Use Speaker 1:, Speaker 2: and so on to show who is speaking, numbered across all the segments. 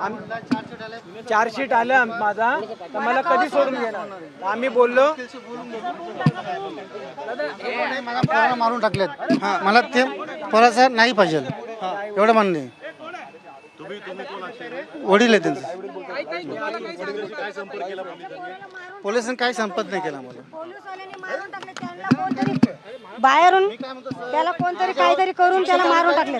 Speaker 1: आम- चार्जशीट आलं माझा. तर मला कधी सोडून घेणार आम्ही बोललो.
Speaker 2: मला मारून टाकलेत. मला ते पोराचं नाही पाहिजे. एवढं म्हणणे. वडील आहे त्यांचं. पोलिसांनी काही संपर्क नाही केला मला.
Speaker 3: पोलीसवाल्यांनी मारून टाकले त्यांना कोणतरी बाहेरून त्याला कोणतरी काहीतरी करून त्याला मारून टाकले.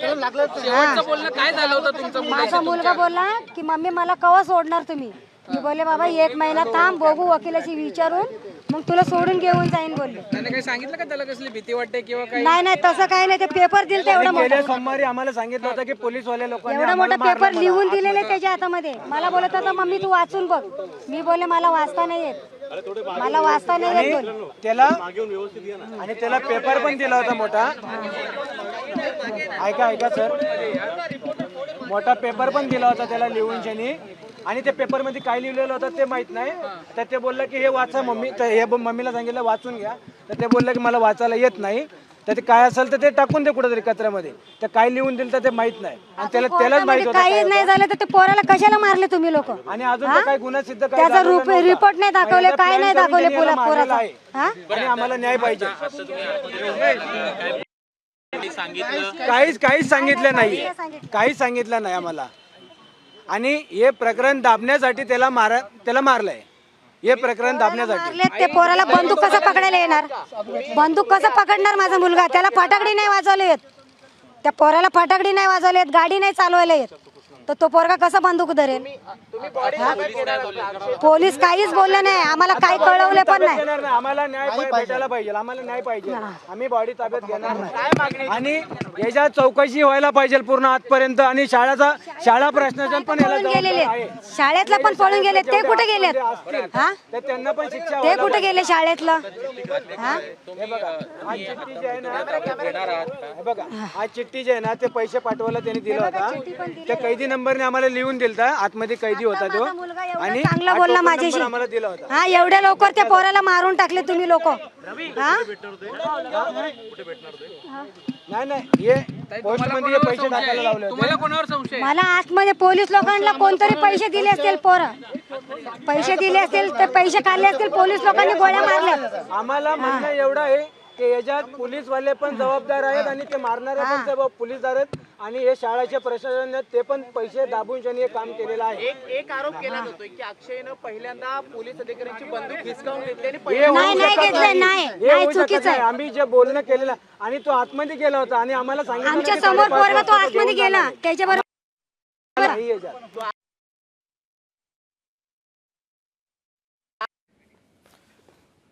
Speaker 4: काय झालं होतं तुमचं
Speaker 3: माझा मुलगा बोलला की मम्मी मला कवा सोडणार तुम्ही? मी बोलले बाबा एक महिना थांब बघू वकिलाशी विचारून मग तुला सोडून घेऊन जाईन बोलले.
Speaker 4: त्याने काही सांगितलं का त्याला कसली भीती वाटते किंवा काही?
Speaker 3: नाही नाही तसं काही नाही. ते पेपर दिले ते एवढा मोठा
Speaker 1: गेल्या सोमवारी आम्हाला सांगितलं होतं की पोलीसवाले लोकांनी
Speaker 3: एवढा मोठा
Speaker 1: आम्हाला
Speaker 3: पेपर लिहून दिलेले त्याच्या हातामध्ये. मला बोलत होता मम्मी तू वाचून बघ. मी बोलले मला वाचता नाही येत. मला वाचता नाही येत बोलले.
Speaker 1: त्याला आणि त्याला पेपर पण दिला होता मोठा. ऐका ऐका सर मोठा पेपर पण दिला होता त्याला लिहून शनी आणि त्या पेपरमध्ये काय लिहिलेलं होतं ते माहीत नाही. तर ते बोललं की हे वाचा मम्मी. तर हे मम्मीला सांगितलं वाचून घ्या. तर ते बोललं की मला वाचायला येत नाही. तर ते काय असेल तर ते टाकून दे कुठेतरी कचऱ्यामध्ये. तर काय लिहून दिलं तर ते माहीत नाही. आणि त्याला त्यालाच माहीत होतं
Speaker 3: काही नाही झालं तर ते पोराला कशाला मारले तुम्ही लोक?
Speaker 1: आणि अजून तर काही गुन्हा सिद्ध काय
Speaker 3: त्याचा
Speaker 1: झालेला
Speaker 3: रूप-
Speaker 1: नव्हता.
Speaker 3: रिपोर्ट नाही दाखवले,
Speaker 1: पहिल्यांदा
Speaker 3: काय नाही दाखवले
Speaker 1: त्यांनी याला
Speaker 3: पोला-
Speaker 1: मारलेलं
Speaker 3: पोराचा.
Speaker 1: आहे. आणि आम्हाला न्याय पाहिजे. काहीच काहीच सांगितलं नाही. काहीच सांगितलं नाही आम्हाला. आणि हे प्रकरण दाबण्यासाठी त्याला मारा त्याला मारलंय. हे प्रकरण दाबण्यासाठी.
Speaker 3: ते पोराला बंदूक कसं पकडायला येणार? बंदूक कसं पकडणार माझा मुलगा? त्याला फटाकडी नाही वाजवले येत. त्या पोराला फटाकडी नाही वाजवले येत गाडी नाही चालवायला येत. तर तो पोरगा कसा बंदूक धरेल? पोलीस काहीच बोलले नाही. आम्हाला काही कळवले पण नाही.
Speaker 1: आम्हाला न्याय भेटायला पाहिजे. आम्हाला न्याय पाहिजे. आम्ही बॉडी ताब्यात घेणार नाही. आणि याच्या चौकशी व्हायला पाहिजे पूर्ण आजपर्यंत. आणि शाळाचा शाळा प्रशासन पण
Speaker 3: गेलेले. शाळेतला पण पळून गेले ते कुठे गेलेत? हा?
Speaker 1: तर त्यांना पण शिक्षा
Speaker 3: ते कुठे गेले शाळेतलं?
Speaker 1: बघा आज चिठ्ठी जी आहे ना हे बघा आज चिठ्ठी जी आहे ना ते पैसे पाठवायला त्यांनी दिला होता. त्या कैदी नंबरने आम्हाला लिहून दिलता. आतमध्ये कैदी होता तो.
Speaker 3: माझा मुलगा एवढा
Speaker 1: आणि
Speaker 3: चांगला
Speaker 1: हा
Speaker 3: बोलला
Speaker 1: टोकन
Speaker 3: माझ्याशी.
Speaker 1: नंबर आम्हाला दिला होता.
Speaker 3: हा एवढ्या लवकर त्या पोराला मारून टाकले तुम्ही लोक. हा?
Speaker 1: नाही नाही हे पोस्टमध्ये हे पैसे टाकायला लावले होते.
Speaker 4: तुम्हाला कोणावर संशय आहे?
Speaker 3: मला आतमध्ये पोलीस लोकांना कोणतरी पैसे दिले असतील पोरं. पैसे दिले असतील ते पैसे काढले असतील पोलीस लोकांनी गोळ्या मारल्या.
Speaker 1: आम्हाला म्हणणं एवढं आहे की याच्यात पोलीसवाले पण जबाबदार आहेत आणि ते मारणारे पण जबाब पोलीसदार आहेत आणि हे शाळेचे प्रशासन आहेत, ते पण पैसे दाबून त्यांनी हे काम केलेलं आहे
Speaker 4: एक एक आरोप केला जातोय की अक्षयनं पहिल्यांदा पोलीस अधिकाऱ्यांची बंदूक हिसकावून घेतली आणि
Speaker 1: हे होऊ
Speaker 3: नाही, नाही
Speaker 1: शकत
Speaker 3: घेतलंय, नाही.
Speaker 1: हे
Speaker 3: नाही,
Speaker 1: होऊ शकत
Speaker 3: चुकीचं आहे.
Speaker 1: नाही. आम्ही जे बोलणं केलेलं आणि तो आतमध्ये गेला होता आणि आम्हाला सांगितलं
Speaker 3: आमच्या
Speaker 1: की
Speaker 3: समोर
Speaker 1: साडेपाच
Speaker 3: पोरगा तो
Speaker 1: वाजता
Speaker 3: आतमध्ये
Speaker 1: घेऊन
Speaker 3: गेला त्याच्याबरोबर
Speaker 1: नाही याच्यात.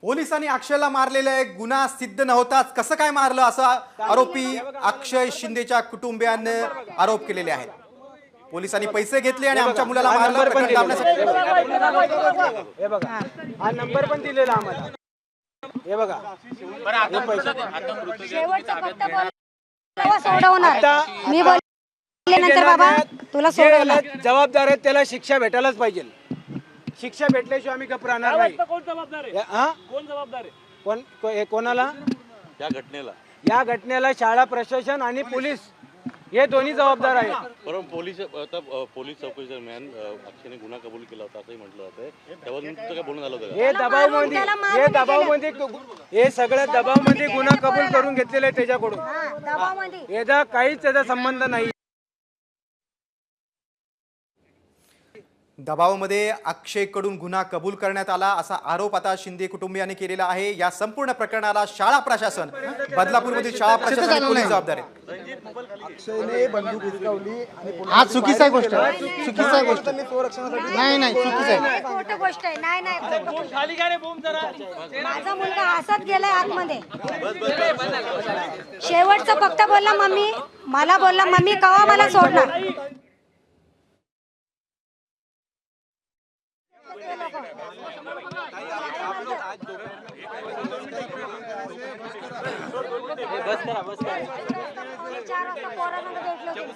Speaker 5: पोलिसांनी अक्षयला मारलेला एक गुन्हा सिद्ध नव्हताच. कसं काय मारलं असा आरोपी अक्षय शिंदेच्या कुटुंबियांनी आरोप केलेले आहेत. पोलिसांनी पैसे घेतले आणि आमच्या मुलाला
Speaker 1: हा
Speaker 5: मारलं.
Speaker 1: हे बघा.
Speaker 3: मी बोलले नंतर बाबा तुला
Speaker 1: जबाबदार आहेत त्याला शिक्षा भेटायलाच पाहिजे. शिक्षा भेटल्याशिवाय आम्ही गप राहणार नाही.
Speaker 6: कोण जबाबदार आहे?
Speaker 1: हा?
Speaker 6: कोण जबाबदार आहे?
Speaker 1: कोण को- हे कोणाला?
Speaker 7: या घटनेला.
Speaker 1: या घटनेला शाळा प्रशासन आणि पोलीस. हे दोन्ही जबाबदार आहेत.
Speaker 7: बरोबर पोलीस आता अ, पोलीस चौकशी दरम्यान अ, अक्षयने गुन्हा कबूल केला होता असंही म्हटलं जातंय त्यावर तुमचं काय बोलणं झालं होतं का?
Speaker 1: हे दबावमध्ये हे दबावमध्ये हे सगळं दबावमध्ये गुन्हा कबूल करून घेतलेले आहे त्याच्याकडून.
Speaker 3: हा, दबावामध्ये
Speaker 1: याचा काहीच त्याचा संबंध नाही.
Speaker 5: दबावामध्ये अक्षयकडून गुन्हा कबूल करण्यात आला असा आरोप आता शिंदे कुटुंबियांनी केलेला आहे. या संपूर्ण प्रकरणाला शाळा प्रशासन बदलापूरमधील शाळा प्रशासन पोलीस जबाबदार आहेत.
Speaker 2: हा चुकीचा आहे गोष्ट. चुकीचा आहे गोष्ट. नाही नाही चुकीचं आहे.
Speaker 3: नाही, खोटं गोष्ट आहे. नाही नाही. माझा मुलगा हसत गेलाय आतमध्ये. शेवटचं फक्त बोलला मम्मी. मला बोलला मम्मी कवा मला सोडणार चार वाजता पोरांना भेटलो होतो.
Speaker 4: हे झालं जाऊ दे